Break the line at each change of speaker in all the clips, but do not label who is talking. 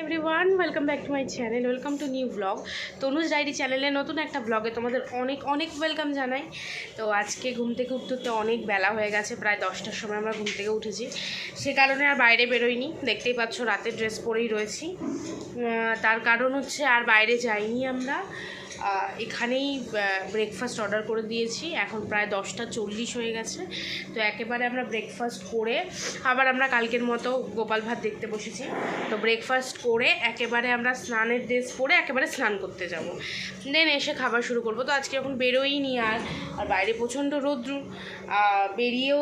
Everyone welcome back to my channel welcome to new blog Tanuj diary চ্যানেলে নতুন একটা ব্লগে তোমাদের অনেক অনেক ওয়েলকাম জানাই। তো আজকে ঘুম থেকে উঠতে উঠতে অনেক বেলা হয়ে গেছে, প্রায় দশটার সময় আমরা ঘুম থেকে উঠেছি। সে কারণে আর বাইরে বেরোইনি, দেখতেই পাচ্ছ রাতের ড্রেস পরেই রয়েছি। তার কারণ হচ্ছে আর বাইরে যাইনি আমরা। এখানেই ব্রেকফাস্ট অর্ডার করে দিয়েছি। এখন প্রায় দশটা চল্লিশ হয়ে গেছে। তো একেবারে আমরা ব্রেকফাস্ট করে, আবার আমরা কালকের মতো গোপাল ভাত দেখতে বসেছি। তো ব্রেকফাস্ট করে একেবারে আমরা স্নানের ড্রেস পরে একেবারে স্নান করতে যাব। দেন এসে খাবার শুরু করব। তো আজকে এখন বেরোইনি আর আর বাইরে প্রচণ্ড রৌদ্র। বেরিয়েও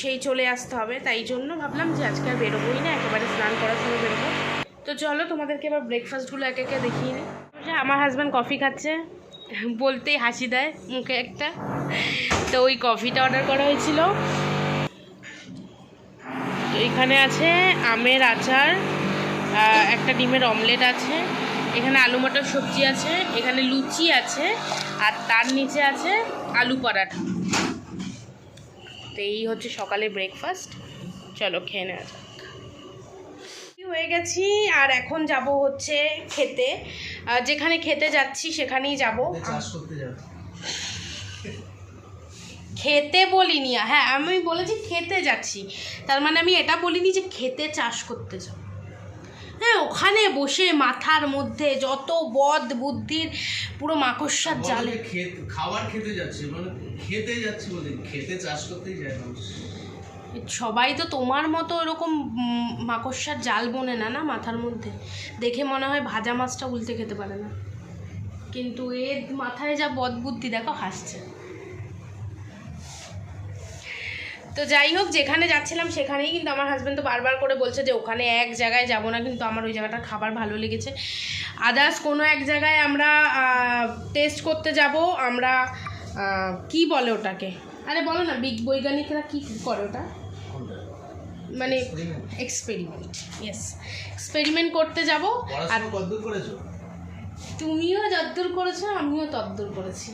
সেই চলে আসতে হবে। তাই জন্য ভাবলাম যে আজকে আর বেরোবোই না, একেবারে স্নান করার সময় বেরোবো তো চলো তোমাদেরকে এবার ব্রেকফাস্টগুলো একে একে দেখিয়ে নিই। আমার হাজব্যান্ড কফি খাচ্ছে। বলতেই হাসি দেয় মুখে একটা। তো ওই কফিটা অর্ডার করা হয়েছিল। তো এখানে আছে আমের আচার একটা ডিমের অমলেট আছে। এখানে আলু মটর সবজি আছে, এখানে লুচি আছে, আর তার নিচে আছে আলু পরাঠা। তো এই হচ্ছে সকালে ব্রেকফাস্ট চলো খেয়ে নেওয়া যাক। হয়ে গেছি আর এখন যাব হচ্ছে খেতে। যেখানে খেতে যাচ্ছি সেখানেই যাব।
যাবে।
খেতে বলিনি হ্যাঁ আমি বলেছি খেতে যাচ্ছি। তার মানে আমি এটা বলিনি যে খেতে চাষ করতে যাব। হ্যাঁ ওখানে বসে মাথার মধ্যে যত বদ বুদ্ধির পুরো মাকড়সার জালে।
খাবার খেতে যাচ্ছে মানে খেতে যাচ্ছি বলে খেতে চাষ করতেই যায় মানুষ
সবাই তো তোমার মতো এরকম উম, মাকড়সার জাল বনে না না মাথার মধ্যে। দেখে মনে হয় ভাজা মাছটা উল্টে খেতে পারে না। কিন্তু এর মাথায় যা বদ বুদ্ধি দেখো হাসছে। তো যাই হোক যেখানে যাচ্ছিলাম সেখানেই কিন্তু আমার হাজব্যান্ড তো বারবার করে বলছে যে ওখানে এক জায়গায় যাব না। কিন্তু আমার ওই জায়গাটার খাবার ভালো লেগেছে। আদার্স কোনো এক জায়গায় আমরা টেস্ট করতে যাব। আমরা কি বলে ওটাকে? আরে বলো না বিগ বৈজ্ঞানিকরা কি করে ওটা? মানে এক্সপেরিমেন্ট ইয়েস এক্সপেরিমেন্ট করতে যাব আর
পড়াশোনা কতদূর করেছ?
তুমিও যতদূর করেছ আমিও তদ্দূর করেছি।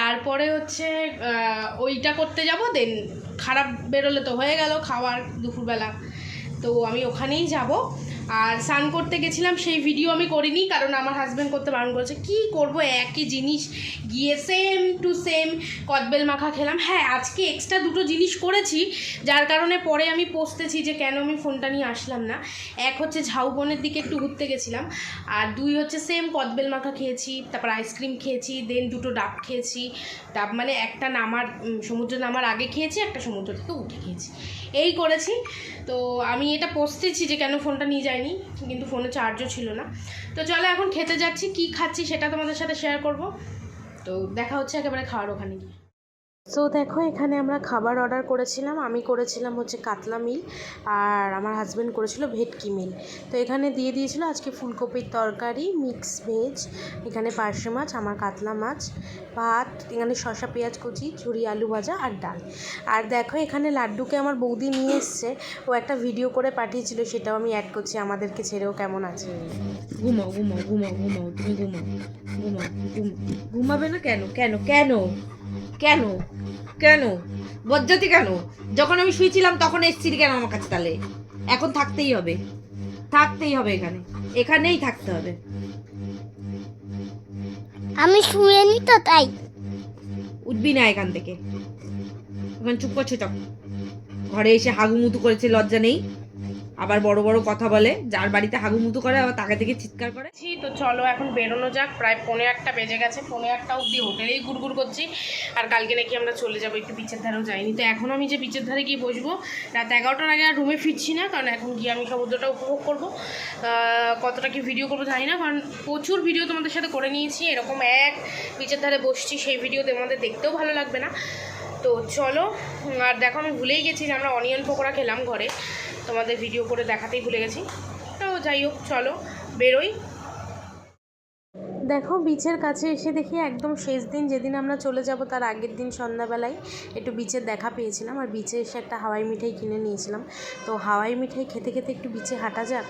তারপরে হচ্ছে ওইটা করতে যাব দেন খারাপ বেরোলে তো হয়ে গেল খাওয়ার দুপুরবেলা। তো আমি ওখানেই যাব। আর স্নান করতে গেছিলাম, সেই ভিডিও আমি করিনি, কারণ আমার হাজব্যান্ড করতে বারণ করেছে, কি করব, একই জিনিস। গিয়ে সেম টু সেম কদবেল মাখা খেলাম। হ্যাঁ আজকে এক্সট্রা দুটো জিনিস করেছি, যার কারণে পরে আমি পস্তেছি যে কেন আমি ফোনটা নিয়ে আসলাম না। এক হচ্ছে ঝাউবনের দিকে একটু ঘুরতে গেছিলাম, আর দুই হচ্ছে সেম কদবেল মাখা খেয়েছি, তারপর আইসক্রিম খেয়েছি দেন দুটো ডাব খেয়েছি। ডাব মানে একটা নামার সমুদ্রে নামার আগে খেয়েছি, একটা সমুদ্র থেকে উঠে খেয়েছি। এই করেছি। তো আমি এটা পস্তেছি যে কেন ফোনটা নিয়ে যাইনি কিন্তু ফোনে চার্জও ছিল না। তো চলো এখন খেতে যাচ্ছি, কি খাচ্ছি সেটা তোমাদের সাথে শেয়ার করব। তো দেখা হচ্ছে একেবারে খাওয়ার ওখানে গিয়ে। সো দেখো, এখানে আমরা খাবার অর্ডার করেছিলাম। আমি করেছিলাম হচ্ছে কাতলা মিল আর আমার হাজব্যান্ড করেছিল ভেটকি মিল। তো এখানে দিয়ে দিয়েছিল আজকে ফুলকপির তরকারি মিক্স ভেজ এখানে পার্শে মাছ, আমার কাতলা মাছ, ভাত, এখানে শসা, পেঁয়াজ কুচি, ঝুরি, আলু ভাজা আর ডাল। আর দেখো, এখানে লাড্ডুকে আমার বৌদি নিয়ে এসছে। ও একটা ভিডিও করে পাঠিয়েছিল, সেটাও আমি অ্যাড করছি, আমাদেরকে ছেড়েও কেমন আছে।
ঘুমাও ঘুমাও ঘুমাও ঘুমাও, তুমি ঘুমাও। ঘুমাও ঘুমাবে না কেন? কেন? কেন? কেন? কেন? বজ্জাতি কেন? যখন আমি শুয়েছিলাম তখন এসছিলি কেন আমার কাছে তাহলে? এখন থাকতেই হবে। থাকতেই হবে এখানে। এখানেই থাকতে হবে।
আমি শুয়ে নি তো তাই।
উঠবি না এখান থেকে। ওখানে চুপ করছে চক ঘরে এসে হাগুমুতু করেছে লজ্জা নেই। আবার বড় বড় কথা বলে, যার বাড়িতে হাগুমুতু করে, আবার তাকে থেকে চিৎকার করে।
তো চলো এখন বেরোনো যাক, প্রায় পৌনে একটা বেজে গেছে, পৌনে একটা অবধি হোটেলেই গুড়গুড় করছি। আর কালকে নাকি আমরা চলে যাব, একটু বিচের ধারেও যাইনি। তো এখন আমি যে বিচের ধারে গিয়ে বসবো, রাত এগারোটার আগে আর রুমে ফিরছি না, কারণ এখন গিয়ে আমি সমুদ্রটা উপভোগ করব। কতটা কি ভিডিও করব জানি না, কারণ প্রচুর ভিডিও তোমাদের সাথে করে নিয়েছি। এরকম এক বিচের ধারে বসছি, সেই ভিডিও তোমাদের দেখতেও ভালো লাগবে না। তো চলো আর দেখো, আমি ভুলেই গেছি যে আমরা অনিয়ন পকোড়া খেলাম ঘরে। তোমাদের ভিডিও করে দেখাতেই ভুলে গেছি। তো যাই হোক, চলো, বেরোই। দেখো বিচের কাছে এসে দেখি একদম শেষ দিন, যেদিন আমরা চলে যাব তার আগের দিন সন্ধ্যাবেলায়। একটু বিচের দেখা পেয়েছিলাম আর বিচে এসে একটা হাওয়াই মিঠাই কিনে নিয়েছিলাম। তো হাওয়াই মিঠাই খেতে খেতে একটু বিচে হাঁটা যাক।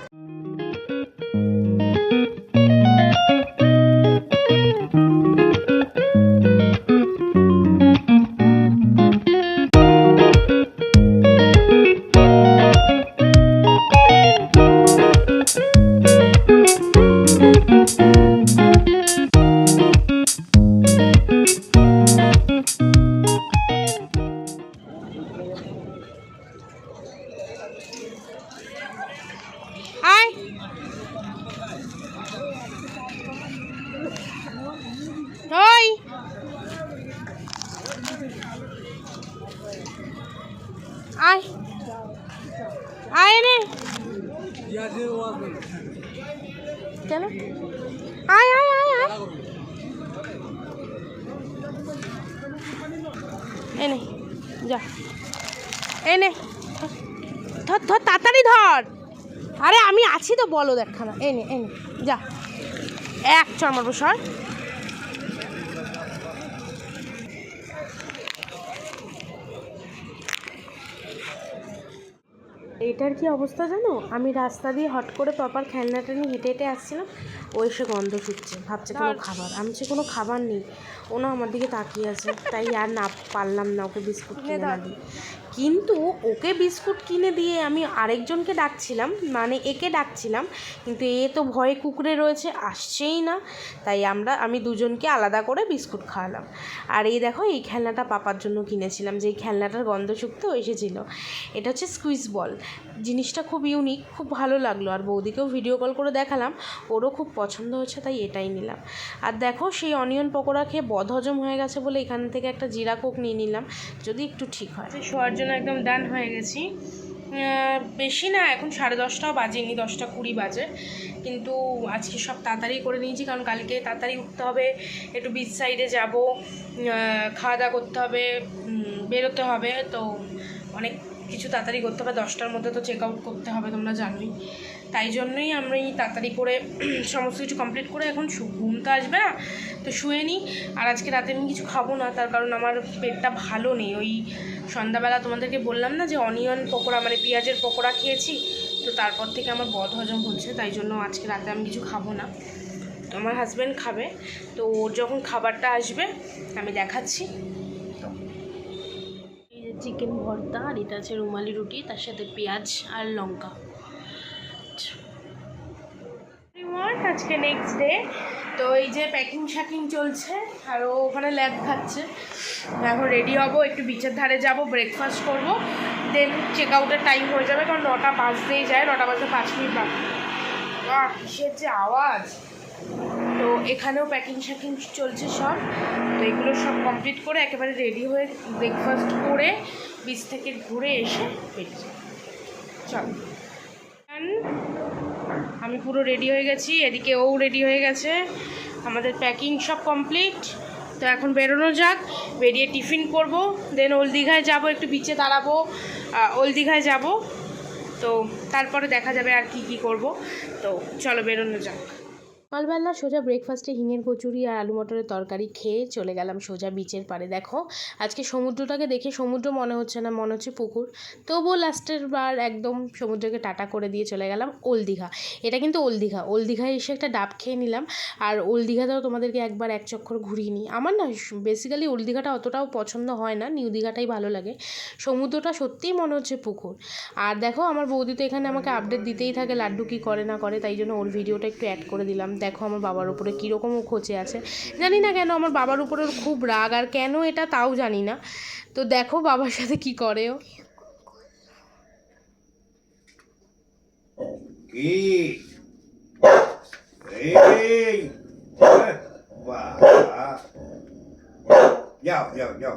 এই নে, যা। এই নে, ধর ধর, তাড়াতাড়ি ধর। আরে, আমি আছি তো, বলো দেখখানা এই নে এই নে, যা। এক চর মারবো, সর। এটার কি অবস্থা জানো? আমি রাস্তা দিয়ে হট করে প্রপার খেলনাটা নিয়ে হেঁটে হেঁটে আসছিলাম ও এসে গন্ধ ছুটছে ভাবছে কোনো খাবার। আমি যে কোনো খাবার নেই। ও না আমার দিকে তাকিয়ে আছে তাই আর না পারলাম না ওকে বিস্কুট কিনে না দিই কিন্তু ওকে বিস্কুট কিনে দিয়ে আমি আরেকজনকে ডাকছিলাম মানে একে ডাকছিলাম, কিন্তু এ তো ভয়ে কুকুরে রয়েছে, আসছেই না। তাই আমরা, আমি দুজনকে আলাদা করে বিস্কুট খাওয়ালাম। আর এই দেখো, এই খেলনাটা পাপার জন্য কিনেছিলাম, যে এই খেলনাটার গন্ধ শুকতেও এসেছিল। এটা হচ্ছে স্কুইজ বল জিনিসটা খুব ইউনিক খুব ভালো লাগল। আর বৌদিকেও ভিডিও কল করে দেখালাম, ওরও খুব পছন্দ হয়েছে, তাই এটাই নিলাম। আর দেখো, সেই অনিয়ন পকোড়া খেয়ে বদহজম হয়ে গেছে বলে এখান থেকে একটা জিরা কোক নিয়ে নিলাম, যদি একটু ঠিক হয়। শোয়ার জন্য একদম ডান হয়ে গেছি। বেশি না, এখন সাড়ে দশটাও বাজেনি, দশটা কুড়ি বাজে। কিন্তু আজকে সব তাড়াতাড়ি করে নিয়েছি, কারণ কালকে তাড়াতাড়ি উঠতে হবে, একটু বিচ সাইডে যাব খাওয়া দাওয়া করতে হবে বেরোতে হবে, তো অনেক কিছু তাড়াতাড়ি করতে হবে, দশটার মধ্যে তো চেক আউট করতে হবে, তোমরা জানোই। তাই জন্যই আমি তাড়াতাড়ি করে সমস্ত কিছু কমপ্লিট করে এখন ঘুম তো আসবে না, তো শুয়ে নিই আর আজকে রাতে আমি কিছু খাব না, তার কারণ আমার পেটটা ভালো নেই। ওই সন্ধ্যাবেলা তোমাদেরকে বললাম না যে অনিয়ন পকোড়া মানে পেঁয়াজের পকোড়া খেয়েছি, তো তারপর থেকে আমার বদ হজম হচ্ছে, তাই জন্য আজকে রাতে আমি কিছু খাব না। আমার হাজব্যান্ড খাবে, তো ওর যখন খাবারটা আসবে, আমি দেখাচ্ছি। চিকেন ভর্তা আর এটা আছে রুমালি রুটি, তার সাথে পেঁয়াজ আর লঙ্কা। আজকে নেক্সট ডে তো এই যে প্যাকিং শ্যাকিং চলছে, আর ও ওখানে ল্যাব খাচ্ছে। এখন রেডি হব, একটু বিচের ধারে যাব ব্রেকফাস্ট করব। দেন চেক আউটের টাইম হয়ে যাবে, কারণ নটা বাজতেই যায়, নটা বাজতে পাঁচ মিনিট বাকি। কিসের যে আওয়াজ! তো এখানেও প্যাকিং শ্যাকিং চলছে সব। তো এগুলো সব কমপ্লিট করে একেবারে রেডি হয়ে ব্রেকফাস্ট করে বিচ থেকে ঘুরে এসে বেরিয়ে চল। আমি পুরো রেডি হয়ে গেছি, এদিকে ও রেডি হয়ে গেছে। আমাদের প্যাকিং সব কমপ্লিট তো এখন বেরোনো যাক, বেরিয়ে টিফিন করব দেন ওল দীঘায় যাব, একটু বিচে দাঁড়াবো ওল দীঘায় যাব। তো তারপরে দেখা যাবে আর কি কি করব। তো চলো বেরোনো যাক। সকালবেলা সোজা ব্রেকফাস্টে হিঙের কচুরি আর আলু মটরের তরকারি খেয়ে চলে গেলাম সোজা বিচের পাড়ে। দেখো, আজকে সমুদ্রটাকে দেখে সমুদ্র মনে হচ্ছে না, মনে হচ্ছে পুকুর। তবুও লাস্টের বার একদম সমুদ্রকে টাটা করে দিয়ে চলে গেলাম ওল দীঘা। এটা কিন্তু ওল দীঘা। ওল দীঘায় এসে একটা ডাব খেয়ে নিলাম। আর ওল দীঘাতেও তোমাদেরকে একবার এক চক্কর ঘুরিয়ে নিই। আমার না বেসিক্যালি ওল দীঘাটা অতটাও পছন্দ হয় না, নিউ দীঘাটাই ভালো লাগে। সমুদ্রটা সত্যিই মনে হচ্ছে পুকুর। আর দেখো, আমার বৌদি তো এখানে আমাকে আপডেট দিতেই থাকে, লাড্ডু কী করে না করে, তাই জন্য ওর ভিডিওটা একটু অ্যাড করে দিলাম। দেখো আমার বাবার উপরে কীরকম ও খোঁচে আছে। জানি না কেন আমার বাবার উপরে ওর খুব রাগ আর কেন এটা তাও জানি না। তো দেখো বাবার সাথে কি করে ও।
কি? এই বাবা। যাও যাও যাও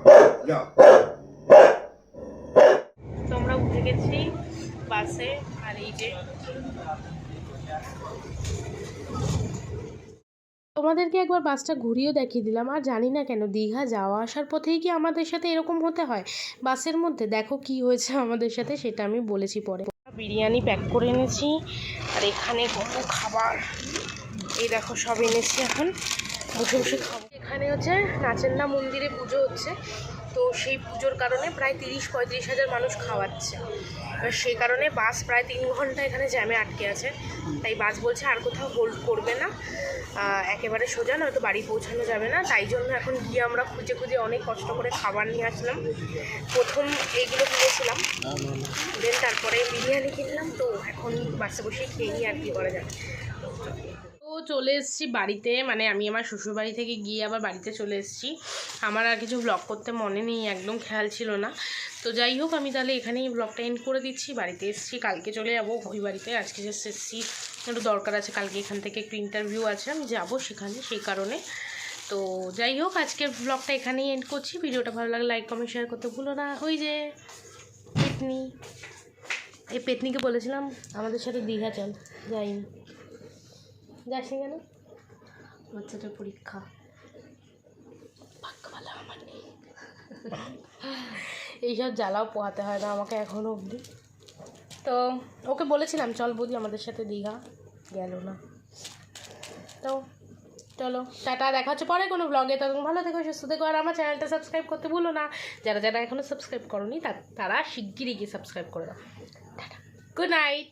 যাও।
তোমরা উঠে গেছি বাসে আর এই যে তোমাদেরকে একবার বাসটা ঘুরিয়েও দেখিয়ে দিলাম, আর জানি না কেন দীঘা যাওয়া আসার পথেই কি আমাদের সাথে এরকম হতে হয়? বাসের মধ্যে দেখো কি হয়েছে আমাদের সাথে, সেটা আমি বলেছি পরে। বিরিয়ানি প্যাক করে এনেছি, আর এখানে কত খাবার। এই দেখো সব এনেছি এখন, বসে বসে খাব। এখানে হচ্ছে নাচেন্না মন্দিরে পুজো হচ্ছে, তো সেই পুজোর কারণে প্রায় তিরিশ পঁয়ত্রিশ হাজার মানুষ খাওয়াচ্ছে। সেই কারণে বাস প্রায় তিন ঘণ্টা এখানে জ্যামে আটকে আছে। তাই বাস বলছে আর কোথাও হোল্ড করবে না। একেবারে সোজা, নয়তো বাড়ি পৌঁছানো যাবে না। তাই জন্য এখন গিয়ে আমরা খুঁজে খুঁজে অনেক কষ্ট করে খাবার নিয়ে আসলাম। প্রথম এইগুলো কিনেছিলাম। দেন তারপরে বিরিয়ানি কিনলাম। তো এখন বাসে বসে খেয়ে নিয়ে আর কি করা যাবে। তো চলে এসেছি বাড়িতে। মানে আমি আমার শ্বশুরবাড়ি থেকে গিয়ে আবার বাড়িতে চলে এসেছি। আমার আর কিছু ব্লগ করতে মনে নেই, একদম খেয়াল ছিল না। তো যাই হোক, আমি তাহলে এখানেই ব্লগটা এন্ড করে দিচ্ছি। বাড়িতে এসেছি, কালকে চলে যাব। ওই বাড়িতে আজকে যে এসেছি। একটু দরকার আছে, কালকে এখান থেকে একটু ইন্টারভিউ আছে। আমি যাব সেখানে, সেই কারণে। তো যাই হোক, আজকের ব্লগটা এখানেই এন্ড করছি। ভিডিওটা ভালো লাগলে লাইক কমেন্ট শেয়ার করতে ভুলো না। ওই যে পেতনি। এই পেতনিকে বলেছিলাম, আমাদের সাথে দীঘা চল। যাইনি। যাসনি কেন?
বাচ্চাটার পরীক্ষা।
ভাগ্য ভালো আমার নেই। এইসব জ্বালাও পোহাতে হয় না আমাকে এখনও অবধি। তো ওকে বলেছিলাম চল বৌদি আমাদের সাথে দীঘা গেল না। তো চলো টাটা দেখা হচ্ছে পরে কোনো ব্লগে তখন ভালো থেকো সুস্থ থেকো আর আমার চ্যানেলটা সাবস্ক্রাইব করতে ভুলো না। যারা যারা এখনও সাবস্ক্রাইব করোনি তারা শিগগিরই গিয়ে সাবস্ক্রাইব করে দাও। টাটা। Good night